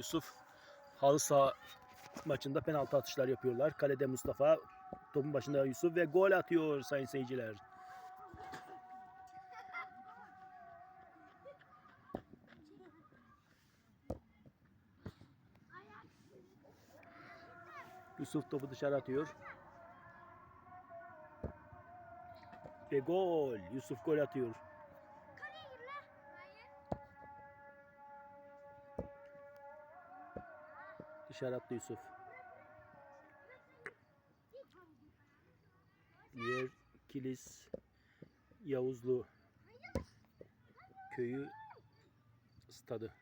Yusuf halı saha maçında penaltı atışlar yapıyorlar. Kalede Mustafa, topun başında Yusuf ve gol atıyor sayın seyirciler. Yusuf topu dışarı atıyor. Ve gol. Yusuf gol atıyor. Attı Yusuf. Yer Kilis Yavuzlu köyü stadı.